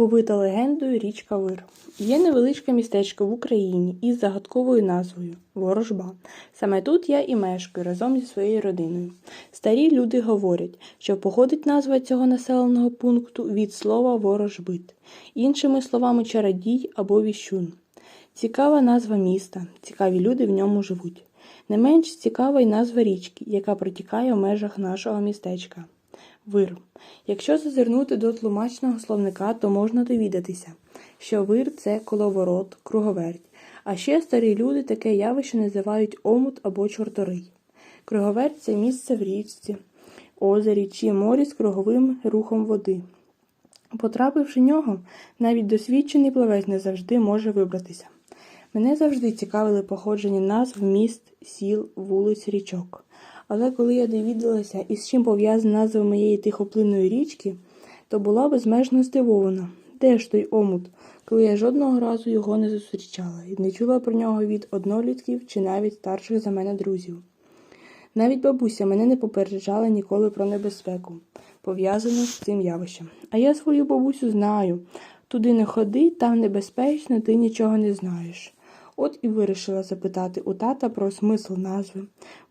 Оповита легендою річка Вир. Є невеличке містечко в Україні із загадковою назвою Ворожба. Саме тут я і мешкаю разом зі своєю родиною. Старі люди говорять, що походить назва цього населеного пункту від слова ворожбит, іншими словами чародій або віщун. Цікава назва міста, цікаві люди в ньому живуть. Не менш цікава й назва річки, яка протікає в межах нашого містечка. Вир. Якщо зазирнути до тлумачного словника, то можна довідатися, що вир це коловорот, круговерть. А ще старі люди таке явище називають омут або чорторий. Круговерть це місце в річці, озері чи морі з круговим рухом води. Потрапивши в нього, навіть досвідчений плавець не завжди може вибратися. Мене завжди цікавили походження назв міст, сіл, вулиць, річок. Але коли я довідалася, із чим пов'язана назва моєї тихоплинної річки, то була безмежно здивована. Де ж той омут, коли я жодного разу його не зустрічала і не чула про нього від однолітків чи навіть старших за мене друзів. Навіть бабуся мене не попереджала ніколи про небезпеку, пов'язану з цим явищем. А я свою бабусю знаю. Туди не ходи, там небезпечно, ти нічого не знаєш. От і вирішила запитати у тата про смисл назви,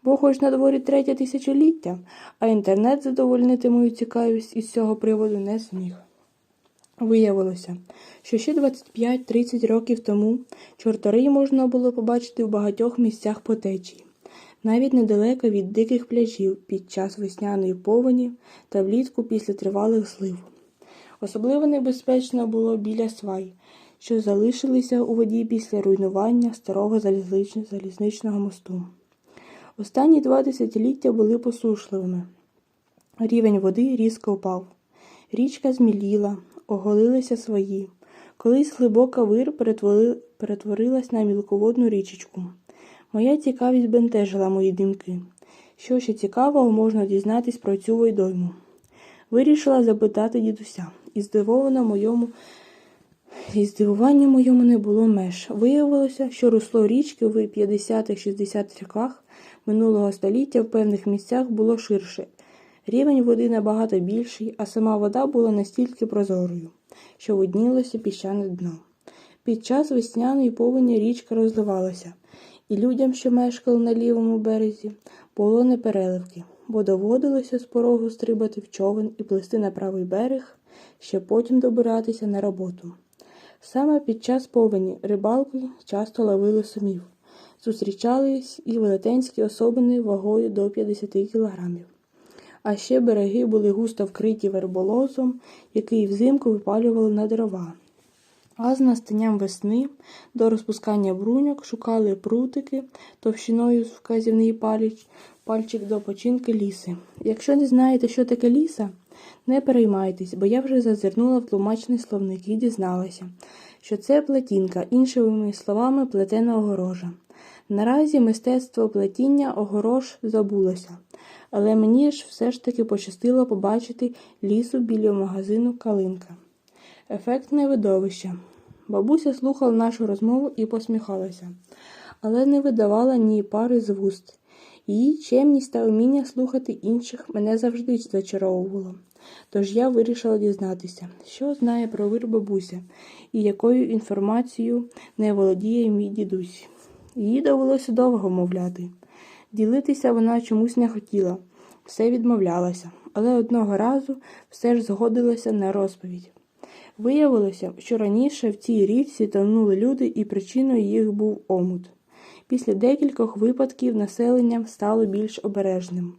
бо хоч на дворі третє тисячоліття, а інтернет задовольнити мою цікавість із цього приводу не зміг. Виявилося, що ще 25-30 років тому чорторий можна було побачити в багатьох місцях по течії, навіть недалеко від диких пляжів під час весняної повені та влітку після тривалих злив. Особливо небезпечно було біля свай, що залишилися у воді після руйнування старого залізничного мосту. Останні два десятиліття були посушливими. Рівень води різко впав. Річка зміліла, оголилися свої. Колись глибока вир перетворилась на мілководну річечку. Моя цікавість бентежила мої думки. Що ще цікавого можна дізнатись про цю войдойму? Вирішила запитати дідуся, і здивована моєму і здивування моєму не було меж. Виявилося, що русло річки в 50-60 роках минулого століття в певних місцях було ширше. Рівень води набагато більший, а сама вода була настільки прозорою, що виднілося піщане дно. Під час весняної повені річка розливалася, і людям, що мешкали на лівому березі, було непереливки, бо доводилося з порогу стрибати в човен і плисти на правий берег, щоб потім добиратися на роботу. Саме під час повені рибалки часто ловили сумів. Зустрічались і велетенські особини вагою до 50 кілограмів. А ще береги були густо вкриті верболозом, який взимку випалювали на дрова. А з настанням весни до розпускання бруньок шукали прутики товщиною вказівний паліч, пальчик до починки ліси. Якщо не знаєте, що таке ліса, не переймайтесь, бо я вже зазирнула в тлумачний словник і дізналася, що це плетінка, іншими словами, плетена огорожа. Наразі мистецтво плетіння огорож забулося, але мені ж все ж таки пощастило побачити лісу біля магазину Калинка. Ефектне видовище. Бабуся слухала нашу розмову і посміхалася, але не видавала ні пари з вуст. Її чемність та вміння слухати інших мене завжди зачаровувало. Тож я вирішила дізнатися, що знає про вир бабуся і якою інформацією не володіє мій дідусь. Її довелося довго мовляти. Ділитися вона чомусь не хотіла, все відмовлялася, але одного разу все ж згодилася на розповідь. Виявилося, що раніше в цій річці тонули люди, і причиною їх був омут. Після декількох випадків населення стало більш обережним.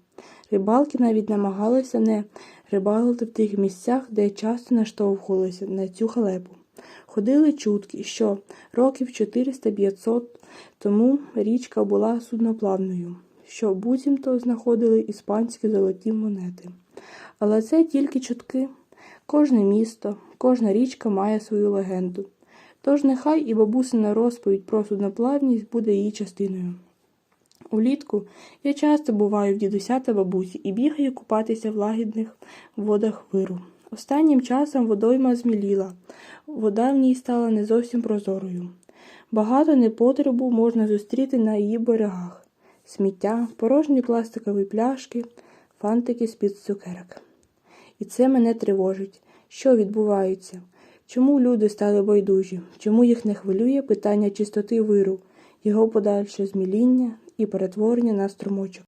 Рибалки навіть намагалися не рибалити в тих місцях, де часто наштовхувалися на цю халепу. Ходили чутки, що років 400-500 тому річка була судноплавною, що буцімто знаходили іспанські золоті монети. Але це тільки чутки. Кожне місто, кожна річка має свою легенду. Тож нехай і бабусина розповідь про судноплавність буде її частиною. Улітку я часто буваю в дідуся та бабусі і бігаю купатися в лагідних водах виру. Останнім часом водойма зміліла, вода в ній стала не зовсім прозорою. Багато непотребу можна зустріти на її берегах сміття, порожні пластикові пляшки, фантики з під цукерок. І це мене тривожить. Що відбувається? Чому люди стали байдужі? Чому їх не хвилює питання чистоти виру, його подальше зміління і перетворення на струмочок?